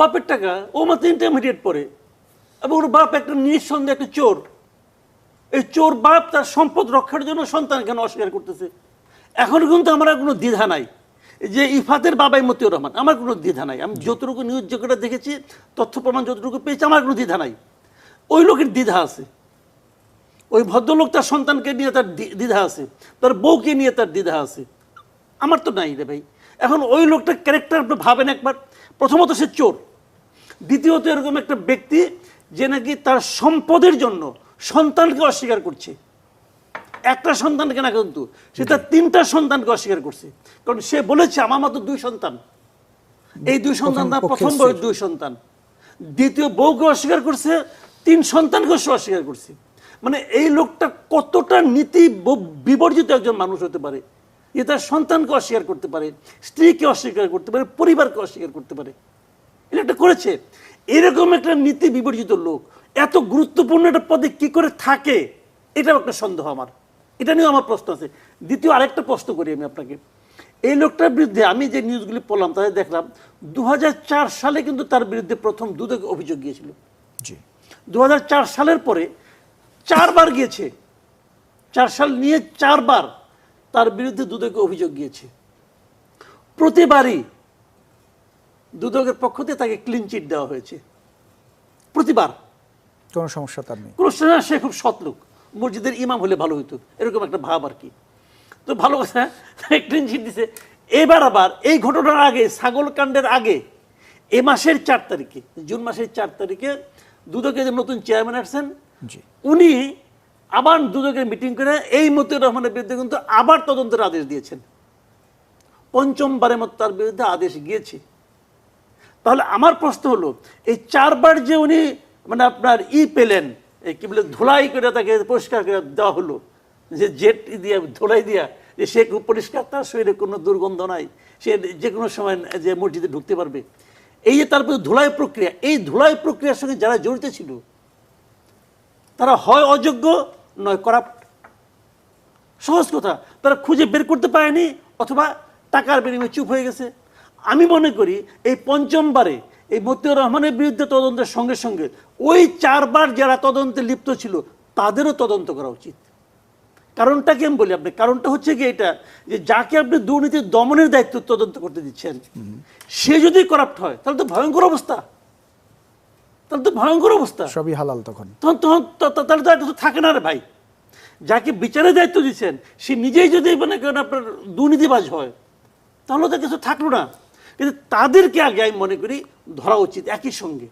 বাপের টাকা, ও মাত্র ইন্টারমিডিয়েট পড়ে। এবং ওর বাপ একটা নিঃসন্দেহে একটা চোর। এই চোর বাপ তার সম্পদ রক্ষার জন্য সন্তান কেন অস্বীকার করতেছে? এখন কিন্তু আমার কোনো দ্বিধা নাই। যে ইফাতের বাবাই মতিউর রহমান, আমার কোনো দ্বিধা নাই। আমি যতটুকু নিউজ যোগ্যটা দেখেছি, তথ্য প্রমাণ যতটুকু পেয়েছি, আমার কোনো দ্বিধা নাই। ওই লোকের দ্বিধা আছে। ওই ভদ্রলোক তার সন্তানকে নিয়ে তার দ্বি- দ্বিধা আছে। তার বউকে নিয়ে তার দ্বিধা আছে। আমার তো নাই রে ভাই। এখন ওই লোকটার ক্যারেক্টার ভাবেন একবার। প্রথমত সে চোর। দ্বিতীয়ত এরকম একটা ব্যক্তি যে নাকি তার সম্পদের জন্য সন্তানকে অস্বীকার করছে। একটা সন্তানকে না কিন্তু সে তার তিনটা সন্তানকে অস্বীকার করছে। কারণ সে বলেছে আমার মতো দুই সন্তান। এই দুই সন্তান তার প্রথম বয়স দুই সন্তান। দ্বিতীয় বউকে অস্বীকার করছে তিন সন্তানকে সে অস্বীকার করছে। মানে এই লোকটা কতটা নীতি বিবর্জিত একজন মানুষ হতে পারে? যে তার সন্তানকে অস্বীকার করতে পারে স্ত্রীকে অস্বীকার করতে পারে পরিবারকে অস্বীকার করতে পারে। করেছে? এরকম একটা নীতি বিবর্জিত লোক এত গুরুত্বপূর্ণ একটা পদে কি করে থাকে? এটাও একটা সন্দেহ আমার। এটা নিয়েও আমার প্রশ্ন আছে। দ্বিতীয় আরেকটা প্রশ্ন করি আমি আপনাকে। এই লোকটার বিরুদ্ধে আমি যে নিউজগুলি পড়লাম তাদের দেখলাম দুহাজার চার সালে কিন্তু তার বিরুদ্ধে প্রথম দুদক অভিযোগ গিয়েছিল। জি। দু হাজার চার সালের পরে চারবার গিয়েছে। চার সাল নিয়ে চারবার তার বিরুদ্ধে দুদকে অভিযোগ গিয়েছে। প্রতিবারই দুদকের পক্ষ থেকে তাকে ক্লিন চিট দেওয়া হয়েছে। প্রতিবার। কোনো সমস্যা তার নেই। কোনো সে খুব সৎ লোক। মসজিদের ইমাম হলে ভালো হতো এরকম একটা ভাব আর কি। তো ভালো কথা ক্লিন চিট দিছে। এবার আবার এই ঘটনার আগে ছাগল কাণ্ডের আগে এ মাসের চার তারিখে জুন মাসের চার তারিখে দুদকের যে নতুন চেয়ারম্যান আসছেন উনি আবার দুদকের মিটিং করে এই মতিউর রহমানের বিরুদ্ধে কিন্তু আবার তদন্তের আদেশ দিয়েছেন। পঞ্চমবারের মতো তার বিরুদ্ধে আদেশ গিয়েছে। তাহলে আমার প্রশ্ন হলো, এই চারবার যে উনি মানে আপনার ই পেলেন, এই কি বলে, ধুলাই করে তাকে পরিষ্কার করে দেওয়া হলো, যে জেট দিয়ে, ধুলাই দিয়া, যে সে পরিষ্কার, তার শরীরে কোনো দুর্গন্ধ নাই, সে যে কোনো সময় যে মসজিদে ঢুকতে পারবে। এই যে তারপরে ধুলাই প্রক্রিয়া, এই ধুলাই প্রক্রিয়ার সঙ্গে যারা জড়িত ছিল, তারা হয় অযোগ্য, নয় করাপ্ট। সহজ কথা, তারা খুঁজে বের করতে পারেনি, অথবা টাকার বিনিময়ে চুপ হয়ে গেছে। আমি মনে করি এই পঞ্চমবারে এই মতিউর রহমানের বিরুদ্ধে তদন্তের সঙ্গে সঙ্গে ওই চারবার যারা তদন্তে লিপ্ত ছিল তাদেরও তদন্ত করা উচিত। কারণটা কি আমি বলি আপনি? কারণটা হচ্ছে কি এটা যে যাকে আপনি দুর্নীতি দমনের দায়িত্ব তদন্ত করতে দিচ্ছেন সে যদি করাপ্ট হয় তাহলে তো ভয়ঙ্কর অবস্থা। তাহলে তো ভয়ঙ্কর অবস্থা। সবই হালাল তখন। তখন তখন ত- ত- তাহলে তো আর কিছু থাকে না রে ভাই। যাকে বিচারের দায়িত্ব দিচ্ছেন সে নিজেই যদি মানে আপনার দুর্নীতিবাজ হয় তাহলে তো কিছু থাকল না। কিন্তু তাদেরকে আগে আমি মনে করি ধরা উচিত একই সঙ্গে।